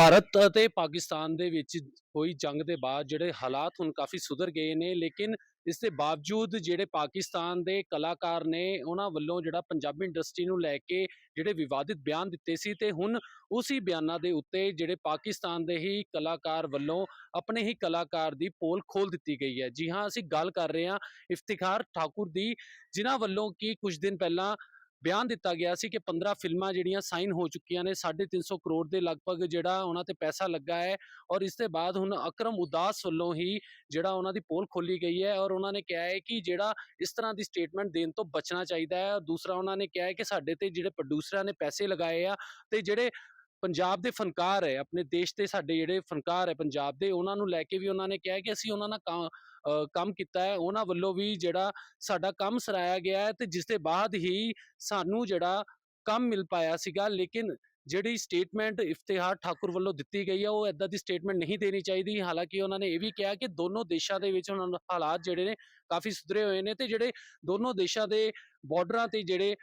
ਭਾਰਤ ਅਤੇ ਪਾਕਿਸਤਾਨ ਦੇ ਵਿੱਚ ਹੋਈ ਜੰਗ ਦੇ ਬਾਅਦ ਜਿਹੜੇ ਹਾਲਾਤ ਹੁਣ ਕਾਫੀ ਸੁਧਰ ਗਏ ਨੇ, ਲੇਕਿਨ ਇਸ ਦੇ ਬਾਵਜੂਦ ਜਿਹੜੇ ਪਾਕਿਸਤਾਨ ਦੇ ਕਲਾਕਾਰ ਨੇ ਉਹਨਾਂ ਵੱਲੋਂ ਜਿਹੜਾ ਪੰਜਾਬੀ ਇੰਡਸਟਰੀ ਨੂੰ ਲੈ ਕੇ ਜਿਹੜੇ ਵਿਵਾਦਿਤ ਬਿਆਨ ਦਿੱਤੇ ਸੀ ਤੇ ਹੁਣ ਉਸੇ ਬਿਆਨਾਂ ਦੇ ਉੱਤੇ ਜਿਹੜੇ ਪਾਕਿਸਤਾਨ ਦੇ ਹੀ ਕਲਾਕਾਰ ਵੱਲੋਂ ਆਪਣੇ ਹੀ ਕਲਾਕਾਰ ਦੀ ਪੋਲ ਖੋਲ ਦਿੱਤੀ ਗਈ ਹੈ। ਜੀ ਹਾਂ, ਅਸੀਂ ਗੱਲ ਕਰ ਰਹੇ ਹਾਂ ਇਫਤਿਖਾਰ ਠਾਕੁਰ ਦੀ, ਜਿਨ੍ਹਾਂ ਵੱਲੋਂ ਕਿ ਕੁਝ ਦਿਨ ਪਹਿਲਾਂ ਬਿਆਨ ਦਿੱਤਾ ਗਿਆ ਸੀ ਕਿ 15 ਫਿਲਮਾਂ ਜਿਹੜੀਆਂ ਸਾਈਨ ਹੋ ਚੁੱਕੀਆਂ ਨੇ 350 ਕਰੋੜ ਦੇ ਲਗਭਗ ਜਿਹੜਾ ਉਹਨਾਂ ਤੇ ਪੈਸਾ ਲੱਗਾ ਹੈ ਔਰ ਇਸ ਦੇ ਬਾਅਦ ਹੁਣ ਅਕਰਮ ਉਦਾਸ ਵੱਲੋਂ ਹੀ ਜਿਹੜਾ ਉਹਨਾਂ ਦੀ ਪੋਲ ਖੋਲੀ ਗਈ ਹੈ ਔਰ ਉਹਨਾਂ ਨੇ ਕਿਹਾ ਹੈ ਕਿ ਜਿਹੜਾ ਇਸ ਤਰ੍ਹਾਂ ਦੀ ਸਟੇਟਮੈਂਟ ਦੇਣ ਤੋਂ ਬਚਣਾ ਚਾਹੀਦਾ ਹੈ ਔਰ ਦੂਸਰਾ ਉਹਨਾਂ ਨੇ ਕਿਹਾ ਹੈ ਕਿ ਸਾਡੇ ਤੇ ਜਿਹੜੇ ਪ੍ਰੋਡਿਊਸਰਾਂ ਨੇ ਪੈਸੇ ਲਗਾਏ ਆ ਤੇ ਜਿਹੜੇ ਪੰਜਾਬ ਦੇ ਫਨਕਾਰ ਹੈ, ਆਪਣੇ ਦੇਸ਼ ਦੇ ਸਾਡੇ ਜਿਹੜੇ ਫਨਕਾਰ ਹੈ ਪੰਜਾਬ ਦੇ, ਉਹਨਾਂ ਨੂੰ ਲੈ ਕੇ ਵੀ ਉਹਨਾਂ ਨੇ ਕਿਹਾ ਕਿ ਅਸੀਂ ਉਹਨਾਂ ਨਾਲ ਕਾਂ- ਕੰਮ ਕੀਤਾ ਹੈ, ਉਹਨਾਂ ਵੱਲੋਂ ਵੀ ਜਿਹੜਾ ਸਾਡਾ ਕੰਮ ਸਰਾਇਆ ਗਿਆ ਹੈ ਤੇ ਜਿਸ ਦੇ ਬਾਅਦ ਹੀ ਸਾਨੂੰ ਜਿਹੜਾ ਕੰਮ ਮਿਲ ਪਾਇਆ ਸੀਗਾ, ਲੇਕਿਨ ਜਿਹੜੀ ਸਟੇਟਮੈਂਟ ਇਫਤਿਹਾਰ ਠਾਕੁਰ ਵੱਲੋਂ ਦਿੱਤੀ ਗਈ ਹੈ, ਉਹ ਐਦਾਂ ਦੀ ਸਟੇਟਮੈਂਟ ਨਹੀਂ ਦੇਣੀ ਚਾਹੀਦੀ। ਹਾਲਾਂਕਿ ਉਹਨਾਂ ਨੇ ਇਹ ਵੀ ਕਿਹਾ ਕਿ ਦੋਨੋਂ ਦੇਸ਼ਾਂ ਦੇ ਵਿੱਚ ਹੁਣ ਹਾਲਾਤ ਜਿਹੜੇ ਨੇ ਕਾਫੀ ਸੁਧਰੇ ਹੋਏ ਨੇ ਤੇ ਜਿਹੜੇ ਦੋਨੋਂ ਦੇਸ਼ਾਂ ਦੇ ਬਾਰਡਰਾਂ ਤੇ ਜਿਹੜੇ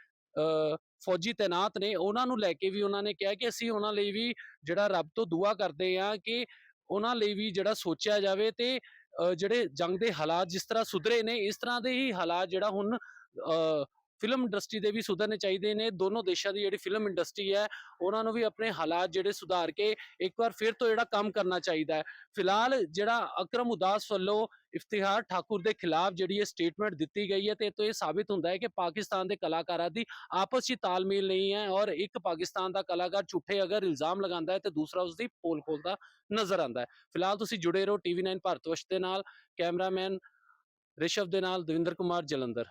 ਫੌਜੀ ਤਾਇਨਾਤ ਨੇ, ਉਹਨਾਂ ਨੂੰ ਲੈ ਕੇ ਵੀ ਉਹਨਾਂ ਨੇ ਕਿਹਾ ਕਿ ਅਸੀਂ ਉਹਨਾਂ ਲਈ ਵੀ ਜਿਹੜਾ ਰੱਬ ਤੋਂ ਦੁਆ ਕਰਦੇ ਹਾਂ ਕਿ ਉਹਨਾਂ ਲਈ ਵੀ ਜਿਹੜਾ ਸੋਚਿਆ ਜਾਵੇ ਤੇ ਜਿਹੜੇ ਜੰਗ ਦੇ ਹਾਲਾਤ ਜਿਸ ਤਰ੍ਹਾਂ ਸੁਧਰੇ ਨੇ ਇਸ ਤਰ੍ਹਾਂ ਦੇ ਹੀ ਹਾਲਾਤ ਜਿਹੜਾ ਹੁਣ ਅ, ਫਿਲਮ ਇੰਡਸਟਰੀ ਦੇ ਵੀ ਸੁਧਰਨੇ ਚਾਹੀਦੇ ਨੇ। ਦੋਨੋਂ ਦੇਸ਼ਾਂ ਦੀ ਜਿਹੜੀ ਫਿਲਮ ਇੰਡਸਟਰੀ ਹੈ, ਉਹਨਾਂ ਨੂੰ ਵੀ ਆਪਣੇ ਹਾਲਾਤ ਜਿਹੜੇ ਸੁਧਾਰ ਕੇ ਇੱਕ ਵਾਰ ਫਿਰ ਤੋਂ ਜਿਹੜਾ ਕੰਮ ਕਰਨਾ ਚਾਹੀਦਾ ਹੈ। ਫਿਲਹਾਲ ਜਿਹੜਾ ਅਕਰਮ ਉਦਾਸ ਵੱਲੋਂ ਇਫਤਿਹਾਰ ਠਾਕੁਰ ਦੇ ਖਿਲਾਫ ਜਿਹੜੀ ਇਹ ਸਟੇਟਮੈਂਟ ਦਿੱਤੀ ਗਈ ਹੈ ਤੇ ਇਹ ਤੋਂ ਇਹ ਸਾਬਿਤ ਹੁੰਦਾ ਹੈ ਕਿ ਪਾਕਿਸਤਾਨ ਦੇ ਕਲਾਕਾਰਾਂ ਦੀ ਆਪਸ ਵਿੱਚ ਤਾਲਮੇਲ ਨਹੀਂ ਹੈ ਔਰ ਇੱਕ ਪਾਕਿਸਤਾਨ ਦਾ ਕਲਾਕਾਰ ਝੂਠੇ ਅਗਰ ਇਲਜ਼ਾਮ ਲਗਾਉਂਦਾ ਹੈ ਤੇ ਦੂਸਰਾ ਉਸ ਦੀ ਪੋਲ ਖੋਲਦਾ ਨਜ਼ਰ ਆਉਂਦਾ ਹੈ। ਫਿਲਹਾਲ ਤੁਸੀਂ ਜੁੜੇ ਰਹੋ ਟੀਵੀ 9 ਭਾਰਤਵਰਸ਼ ਦੇ ਨਾਲ। ਕੈਮਰਾਮੈਨ ਰਿਸ਼ਵ ਦੇ ਨਾਲ ਦਵਿੰਦਰ ਕੁਮਾਰ ਜਲੰਧਰ।